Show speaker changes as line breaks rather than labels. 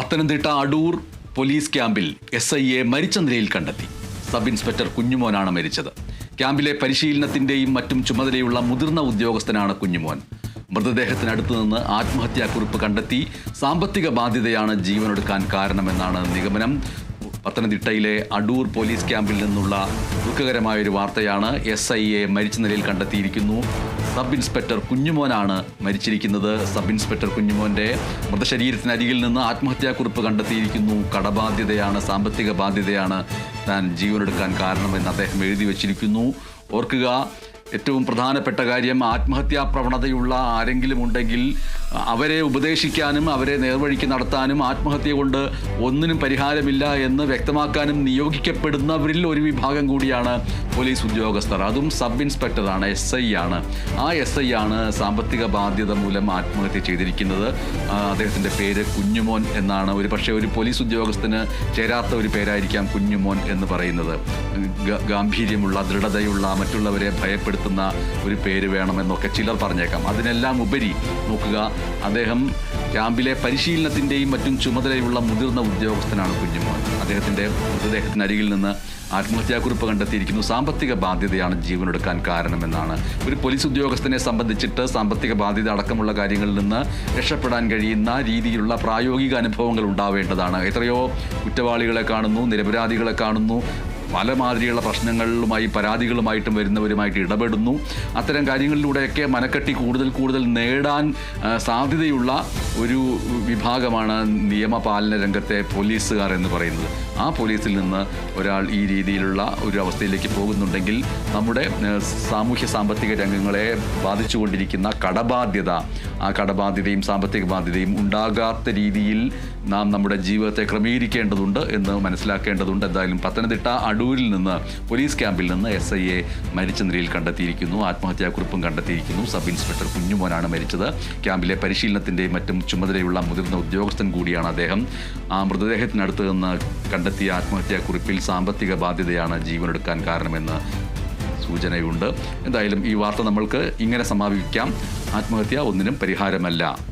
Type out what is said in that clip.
Pathanamthitta Adoor police ക്യാമ്പിൽ S I A മരിച്ച നിലയിൽ കണ്ടെത്തി. സബ് ഇൻസ്പെക്ടർ കുഞ്ഞുമോനാണ് മരിച്ചത്. ക്യാമ്പിലെ പരിശീലനത്തിന്റെയും മറ്റും ചുമതലയുള്ള മുതിർന്ന ഉദ്യോഗസ്ഥനാണ് കുഞ്ഞുമോൻ. മൃതദേഹത്തിനടുത്തു നിന്ന് ആത്മഹത്യാക്കുറിപ്പ് കണ്ടെത്തി സാമ്പത്തിക ബാധ്യതയാണ് ജീവനൊടുക്കാൻ കാരണമെന്നാണ് നിഗമനം. പത്തനംതിട്ടയിലെ അടൂർ പോലീസ് ക്യാമ്പിൽ നിന്നുള്ള ദുഃഖകരമായ ഒരു വാർത്തയാണ് എസ് ഐ എ മരിച്ച നിലയിൽ കണ്ടെത്തിയിരിക്കുന്നു. സബ് ഇൻസ്പെക്ടർ കുഞ്ഞുമോനാണ് മരിച്ചിരിക്കുന്നത്. സബ് ഇൻസ്പെക്ടർ കുഞ്ഞുമോന്റെ മൃതശരീരത്തിനരികിൽ നിന്ന് ആത്മഹത്യാക്കുറിപ്പ് കണ്ടെത്തിയിരിക്കുന്നു. കടബാധ്യതയാണ് സാമ്പത്തിക ബാധ്യതയാണ് താൻ ജീവനെടുക്കാൻ കാരണമെന്ന് അദ്ദേഹം എഴുതി വച്ചിരിക്കുന്നു. ഓർക്കുക ഏറ്റവും പ്രധാനപ്പെട്ട കാര്യം ആത്മഹത്യാ പ്രവണതയുള്ള ആരെങ്കിലും ഉണ്ടെങ്കിൽ അവരെ ഉപദേശിക്കാനും അവരെ നേർവഴിക്ക് നടത്താനും ആത്മഹത്യ കൊണ്ട് ഒന്നിനും പരിഹാരമില്ല എന്ന് വ്യക്തമാക്കാനും നിയോഗിക്കപ്പെടുന്നവരിൽ ഒരു വിഭാഗം കൂടിയാണ് പോലീസ് ഉദ്യോഗസ്ഥർ. അതും സബ് ഇൻസ്പെക്ടറാണ് എസ് ഐ ആണ്. ആ എസ് ഐ ആണ് സാമ്പത്തിക ബാധ്യത മൂലം ആത്മഹത്യ ചെയ്തിരിക്കുന്നത്. അദ്ദേഹത്തിന്റെ പേര് കുഞ്ഞുമോൻ എന്നാണ്. ഒരു പക്ഷേ ഒരു പോലീസ് ഉദ്യോഗസ്ഥന് ചേരാത്ത ഒരു പേരായിരിക്കാം കുഞ്ഞുമോൻ എന്ന് പറയുന്നത്. ഗാംഭീര്യമുള്ള ദൃഢതയുള്ള മറ്റുള്ളവരെ ഭയപ്പെടുത്തുന്ന ഒരു പേര് വേണമെന്നൊക്കെ ചിലർ പറഞ്ഞേക്കാം. അതിനെല്ലാം ഉപരി നോക്കുക അദ്ദേഹം ക്യാമ്പിലെ പരിശീലനത്തിന്റെയും മറ്റും ചുമതലയുള്ള മുതിർന്ന ഉദ്യോഗസ്ഥനാണ് കുഞ്ഞുമോൻ. അദ്ദേഹത്തിന്റെ മൃതദേഹത്തിനരികിൽ നിന്ന് ആത്മഹത്യാക്കുറിപ്പ് കണ്ടെത്തിയിരിക്കുന്നു. സാമ്പത്തിക ബാധ്യതയാണ് ജീവനെടുക്കാൻ കാരണമെന്നാണ്. ഒരു പോലീസ് ഉദ്യോഗസ്ഥനെ സംബന്ധിച്ചിട്ട് സാമ്പത്തിക ബാധ്യത അടക്കമുള്ള കാര്യങ്ങളിൽ നിന്ന് രക്ഷപ്പെടാൻ കഴിയുന്ന രീതിയിലുള്ള പ്രായോഗിക അനുഭവങ്ങൾ ഉണ്ടാവേണ്ടതാണ്. എത്രയോ കുറ്റവാളികളെ കാണുന്നു നിരപരാധികളെ കാണുന്നു. പല മാതിരിയുള്ള പ്രശ്നങ്ങളുമായി പരാതികളുമായിട്ടും വരുന്നവരുമായിട്ട് ഇടപെടുന്നു. അത്തരം കാര്യങ്ങളിലൂടെയൊക്കെ മനക്കെട്ടി കൂടുതൽ കൂടുതൽ നേടാൻ സാധ്യതയുള്ള ഒരു വിഭാഗമാണ് നിയമപാലന രംഗത്തെ പോലീസുകാർ എന്ന് പറയുന്നത്. ആ പോലീസിൽ നിന്ന് ഒരാൾ ഈ രീതിയിലുള്ള ഒരു അവസ്ഥയിലേക്ക് പോകുന്നുണ്ടെങ്കിൽ നമ്മുടെ സാമൂഹ്യ സാമ്പത്തിക രംഗങ്ങളെ ബാധിച്ചുകൊണ്ടിരിക്കുന്ന കടബാധ്യത ആ കടബാധ്യതയും സാമ്പത്തിക ബാധ്യതയും ഉണ്ടാകാത്ത രീതിയിൽ നാം നമ്മുടെ ജീവിതത്തെ ക്രമീകരിക്കേണ്ടതുണ്ട് എന്ന് മനസ്സിലാക്കേണ്ടതുണ്ട്. എന്തായാലും പത്തനംതിട്ട അടൂരിൽ നിന്ന് പോലീസ് ക്യാമ്പിൽ നിന്ന് എസ് എ മരിച്ച നിലയിൽ കണ്ടെത്തിയിരിക്കുന്നു. ആത്മഹത്യാക്കുറിപ്പും കണ്ടെത്തിയിരിക്കുന്നു. സബ് ഇൻസ്പെക്ടർ കുഞ്ഞുമോനാണ് മരിച്ചത്. ക്യാമ്പിലെ പരിശീലനത്തിന്റെയും മറ്റും ചുമതലയുള്ള മുതിർന്ന ഉദ്യോഗസ്ഥൻ കൂടിയാണ് അദ്ദേഹം. ആ മൃതദേഹത്തിനടുത്ത് നിന്ന് കണ്ടെത്തിയ ആത്മഹത്യാക്കുറിപ്പിൽ സാമ്പത്തിക ബാധ്യതയാണ് ജീവനെടുക്കാൻ കാരണമെന്ന് സൂചനയുണ്ട്. എന്തായാലും ഈ വാർത്ത നമ്മൾക്ക് ഇങ്ങനെ സമാപിക്കാം. ആത്മഹത്യ ഒന്നിനും പരിഹാരമല്ല.